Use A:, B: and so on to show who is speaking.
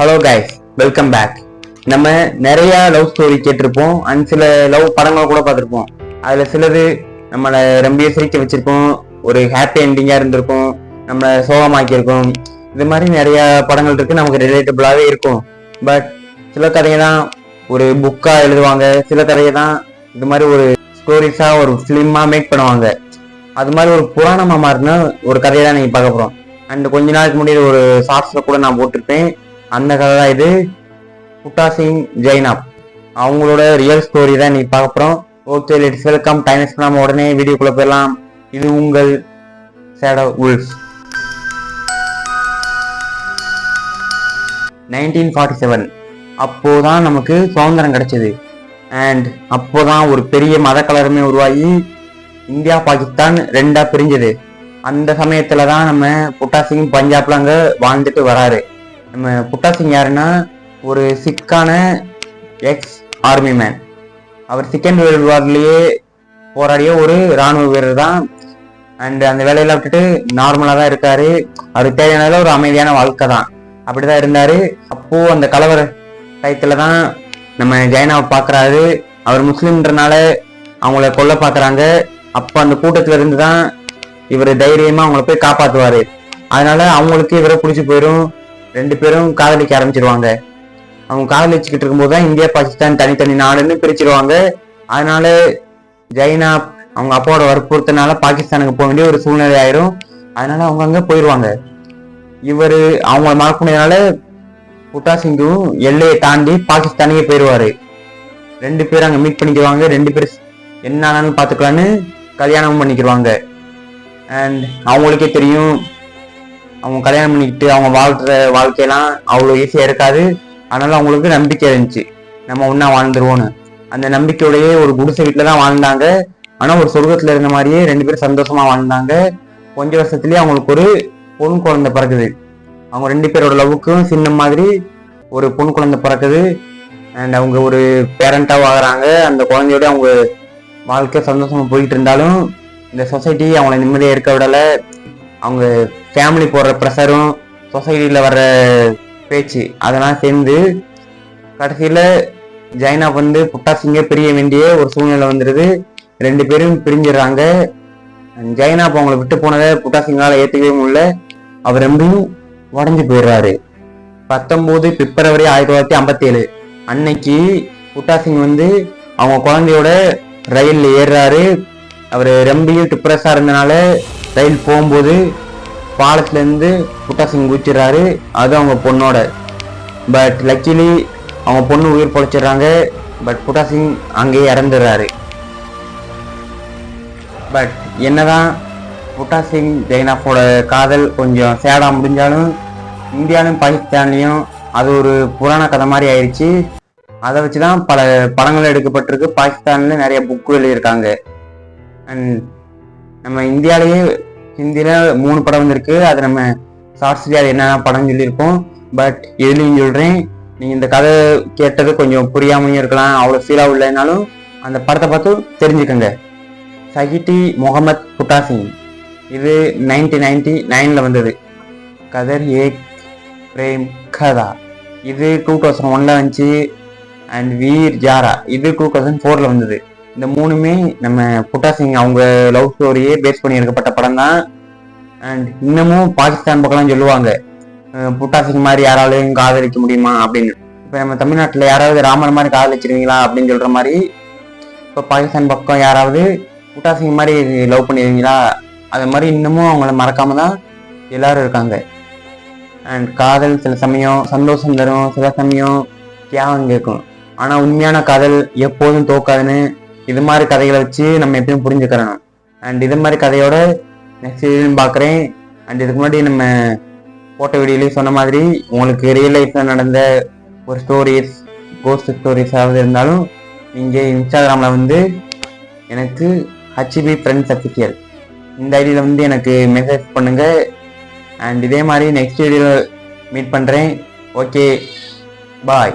A: Hello guys welcome back நம்ம நிறைய love story கேட்டிருப்போம். அண்ட் சில லவ் படங்கள் கூட பார்த்துருப்போம். அதில் சிலது நம்மளை ரொம்ப சிரிக்க வச்சிருக்கோம். ஒரு ஹாப்பி என்டிங்காக இருந்திருக்கும். நம்மளை சோகமாக்கியிருக்கும். இது மாதிரி நிறைய படங்கள் இருக்கு. நமக்கு ரிலேட்டபிளாவே இருக்கும். பட் சில கதையை தான் ஒரு புக்காக எழுதுவாங்க. சில கதையை தான் இது மாதிரி ஒரு ஸ்டோரிஸாக ஒரு ஃபிலிமாக மேக் பண்ணுவாங்க. அது மாதிரி ஒரு புராணமாக மாறினா ஒரு கதையை தான் நீங்கள் பார்க்க போகிறோம் அண்ட் கொஞ்ச நாளுக்கு முன்னாடி ஒரு சாஃப்ட்ஸில் கூட நான் போட்டிருப்பேன். அந்த கதை தான் இது. புட்டா சிங் ஜெய்னாப் அவங்களோட ரியல் ஸ்டோரி தான் நீ பார்க்க போகிறோம் ஓகே லெட்ஸ் வெல்கம் டைம் பண்ணாம உடனே வீடியோக்குள்ளே போயிடலாம். இது உங்கள் சேடோ உல்ஸ் நைன்டீன் ஃபார்ட்டி செவன் அப்போதான் நமக்கு சுதந்திரம் கிடைச்சது. அண்ட் அப்போதான் ஒரு பெரிய மத கலருமே உருவாகி இந்தியா பாகிஸ்தான் ரெண்டா பிரிஞ்சது. அந்த சமயத்தில் தான் நம்ம புட்டாசிங் பஞ்சாப்ல அங்க வாழ்ந்துட்டு வராரு. நம்ம புட்டா சிங் யாருன்னா ஒரு சிக்கான எக்ஸ் ஆர்மி மேன் அவர் செகண்ட் வேர்ல்டு வார்லேயே போராடிய ஒரு ராணுவ வீரர் தான். அண்ட் அந்த வேலையில விட்டுட்டு நார்மலாக தான் இருக்காரு. அவருக்கு தேவையானதில் ஒரு அமைதியான வாழ்க்கை தான். அப்படி தான் இருந்தார். அப்போ அந்த கலவர டயத்தில் தான் நம்ம ஜெயனாவை பார்க்குறாரு. அவர் முஸ்லீம்ன்றனால அவங்கள கொல்ல பார்க்குறாங்க. அப்போ அந்த கூட்டத்தில் இருந்து தான் இவர் தைரியமாக அவங்கள போய் காப்பாற்றுவார் அதனால அவங்களுக்கு இவரை பிடிச்சி போயிடும் ரெண்டு பேரும் காதலிக்க ஆரம்பிச்சிருவாங்க. அவங்க காதலிச்சுக்கிட்டு இருக்கும்போது தான் இந்தியா பாகிஸ்தான் தனித்தனி நாடுன்னு பிரிச்சிருவாங்க. அதனால ஜைனா அவங்க அப்பாவோட வற்புறுத்தனால பாகிஸ்தானுக்கு போக வேண்டிய ஒரு சூழ்நிலை ஆயிரும். அதனால அவங்க அங்கே போயிடுவாங்க இவர் அவங்க மறக்குனதுனால புட்டா சிங்கும் எல்லையை தாண்டி பாகிஸ்தானுக்கே போயிடுவாரு ரெண்டு பேரும் அங்கே மீட் பண்ணிக்குவாங்க. ரெண்டு பேரும் என்ன ஆனாலும் பார்த்துக்கலான்னு கல்யாணமும் பண்ணிக்கிடுவாங்க அண்ட் அவங்களுக்கே தெரியும் அவங்க கல்யாணம் பண்ணிக்கிட்டு அவங்க வாழ்கிற வாழ்க்கையெல்லாம் அவ்வளோ ஈஸியாக இருக்காது. அதனால அவங்களுக்கு நம்பிக்கை இருந்துச்சு. நம்ம ஒன்றா வாழ்ந்துருவோன்னு அந்த நம்பிக்கையோடையே ஒரு குடிசை வீட்டில் தான் வாழ்ந்தாங்க. ஆனால் ஒரு சொர்க்கத்தில் இருந்த மாதிரியே ரெண்டு பேரும் சந்தோஷமாக வாழ்ந்தாங்க. கொஞ்ச வருஷத்துலேயே அவங்களுக்கு ஒரு பொன் குழந்தை பிறக்குது. அவங்க ரெண்டு பேரோட லவ்வுக்கும் சின்ன மாதிரி ஒரு பொன் குழந்தை பிறக்குது. அண்ட் அவங்க ஒரு பேரண்டாக ஆகிறாங்க அந்த குழந்தையோட அவங்க வாழ்க்கை சந்தோஷமாக போயிட்டு இருந்தாலும் இந்த சொசைட்டி அவங்கள நிம்மதியாக இருக்க விடலை. அவங்க ஃபேமிலி போடுற ப்ரெஷரும் சொசைட்டியில் வர்ற பேச்சு அதெல்லாம் சேர்ந்து கடைசியில் ஜைனா வந்து புட்டாசிங்கே பிரிய வேண்டிய ஒரு சூழ்நிலை வந்துடுது ரெண்டு பேரும் பிரிஞ்சிடுறாங்க. ஜைனா அப்போ அவங்கள விட்டு போனதை புட்டா சிங்கால ஏற்றுக்கவே முடியல. அவர் ரொம்பவும் உடஞ்சு போயிடுறாரு. பத்தொம்போது பிப்ரவரி ஆயிரத்தி தொள்ளாயிரத்தி ஐம்பத்தி ஏழு அன்னைக்கு புட்டா சிங் வந்து அவங்க குழந்தையோட ரயிலில் ஏறுறாரு. அவர் ரொம்பியும் டிப்ரெஸ்ஸாக இருந்தனால ரயில் போகும்போது பாலத்துலேருந்து புட்டா சிங் குதிச்சிடுறாரு. அது அவங்க பொண்ணோட. பட் லக்கிலி அவங்க பொண்ணு உயிர் பொழைச்சிடுறாங்க. பட் புட்டா சிங் அங்கேயே இறந்துடுறாரு. பட் என்னதான் புட்டா சிங் ஜெய்னாஃபோட காதல் கொஞ்சம் சேடாக முடிஞ்சாலும் இந்தியாவிலும் பாகிஸ்தான்லேயும் அது ஒரு புராண கதை மாதிரி ஆயிடுச்சு அதை வச்சு தான் பல படங்கள் எடுக்கப்பட்டிருக்கு. பாகிஸ்தான்ல நிறைய புக்கு எழுதியிருக்காங்க அண்ட் நம்ம இந்தியாவிலேயே ஹிந்தியில மூணு படம் வந்திருக்கு. அது நம்ம ஷார்ட்ஸ்லேயே அது என்னென்ன படம் சொல்லியிருக்கோம். பட் எதுலையும் சொல்கிறேன் நீங்கள் இந்த கதை கேட்டது கொஞ்சம் புரியாமையும் இருக்கலாம். அவ்வளோ ஃபீலாக இல்லைனாலும் அந்த படத்தை பார்த்து தெரிஞ்சுக்கோங்க. சஹிட்டி முகமத் புட்டா சிங் இது நைன்டீன் நைன்டி நைனில் வந்தது. கதர் ஏக் பிரேம் கதா. இது டூ தௌசண்ட் ஒன்ல வந்துச்சு. அண்ட் வீர் ஜாரா. இது டூ தௌசண்ட் ஃபோரில் வந்தது. இந்த மூணுமே நம்ம புட்டா சிங் அவங்க லவ் ஸ்டோரியே பேஸ் பண்ணி எடுக்கப்பட்ட படம் தான். அண்ட் இன்னமும் பாகிஸ்தான் பக்கம்லாம் சொல்லுவாங்க புட்டா சிங் மாதிரி யாராலையும் காதலிக்க முடியுமா? அப்படின்னு. இப்போ நம்ம தமிழ்நாட்டில் யாராவது ராமர் மாதிரி காதலிச்சிருவீங்களா அப்படின்னு சொல்ற மாதிரி இப்போ பாகிஸ்தான் பக்கம் யாராவது புட்டா சிங் மாதிரி லவ் பண்ணிடுவீங்களா அது மாதிரி இன்னமும் அவங்கள மறக்காம தான் எல்லாரும் இருக்காங்க. அண்ட் காதல் சில சமயம் சந்தோஷம் தரும் சில சமயம் தியாகம் கேட்கும். ஆனால் உண்மையான காதல் எப்போதும் தோக்காதுன்னு இது மாதிரி கதைகளை வச்சு நம்ம எப்பயும் புரிஞ்சுக்கிறணும். அண்ட் இது மாதிரி கதையோட நெக்ஸ்ட் வீடியோலையும் பார்க்குறேன் அண்ட் இதுக்கு முன்னாடி நம்ம போட்ட வீடியோலையும் சொன்ன மாதிரி உங்களுக்கு ரியல் லைஃப்பில் நடந்த ஒரு ஸ்டோரிஸ் கோஸ்ட் ஸ்டோரிஸ் இருந்தாலும் நீங்கள் இன்ஸ்டாகிராமில் வந்து எனக்கு ஹச்பி ஃப்ரெண்ட்ஸ் அஃபிஷியல் இந்த ஐடியில் வந்து எனக்கு மெசேஜ் பண்ணுங்கள் அண்ட் இதே மாதிரி நெக்ஸ்ட் வீடியோவில் மீட் பண்ணுறேன் ஓகே பாய்